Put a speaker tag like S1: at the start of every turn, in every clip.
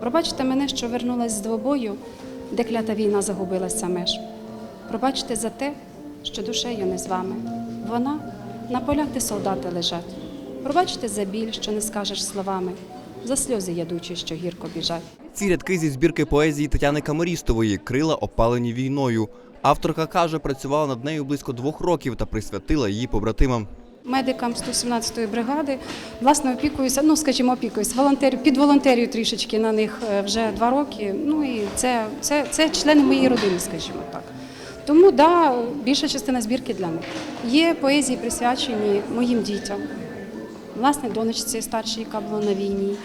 S1: Пробачте мене, що вернулась з двобою, де клята війна загубилася меж. Пробачте за те, що душею не з вами. Вона на полях, де солдати лежать. Пробачте за біль, що не скажеш словами, за сльози ядучі, що гірко біжать.
S2: Ці рядки зі збірки поезії Тетяни Камарістової Крила опалені війною. Авторка каже, працювала над нею близько двох років та присвятила її побратимам.
S1: Медикам 117-ї бригади власне опікуюся, ну скажімо, опікуюся, волонтерю, під волонтерію трішечки на них е, вже два роки. Ну і це, це, це члени моєї родини, скажімо так. Тому да, більша частина збірки для них. Є поезії, присвячені моїм дітям, власне, донечці старшій, яка була на війні.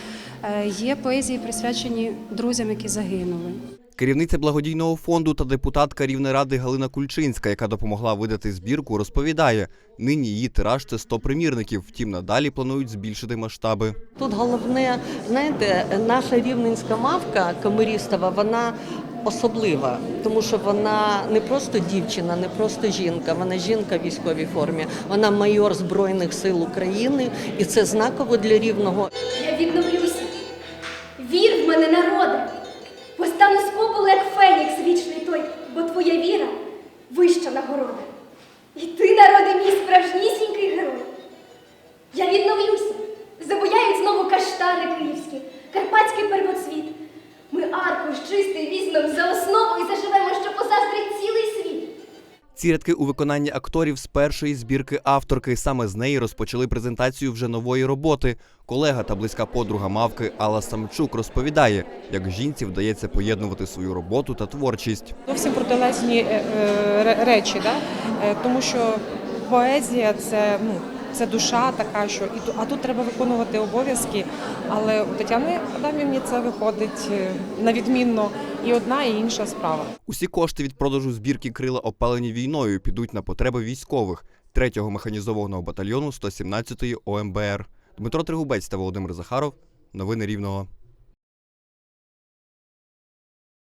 S1: Е, Є поезії, присвячені друзям, які загинули.
S2: Керівниця благодійного фонду та депутатка Рівнеради Галина Кульчинська, яка допомогла видати збірку, розповідає, нині її тираж це 100 примірників. Втім, надалі планують збільшити масштаби.
S3: Тут головне, знаєте, наша рівненська мавка Камерістова, вона особлива, тому що вона не просто дівчина, не просто жінка, вона жінка в військовій формі, вона майор Збройних сил України, і це знаково для рівного.
S4: Я відновлюся. Вір в мене, народе. Постану з бо твоя віра вища нагорода. І ти, народи мій, справжнісінький герой. Я відновлюся. Забуяють знову каштани київські, карпатський первоцвіт.
S2: Ці рядки у виконанні акторів з першої збірки авторки. Саме з неї розпочали презентацію вже нової роботи. Колега та близька подруга мавки Алла Самчук розповідає, як жінці вдається поєднувати свою роботу та творчість.
S5: зовсім протилежні е, е, ре- речі, да? Е, тому що поезія це, ну, це душа така, що і а тут треба виконувати обов'язки. Але у Тетяни Адамівні це виходить е, на відмінно і одна, і інша справа.
S2: Усі кошти від продажу збірки крила опалені війною підуть на потреби військових 3-го механізованого батальйону 117-ї ОМБР. Дмитро Тригубець та Володимир Захаров. Новини Рівного.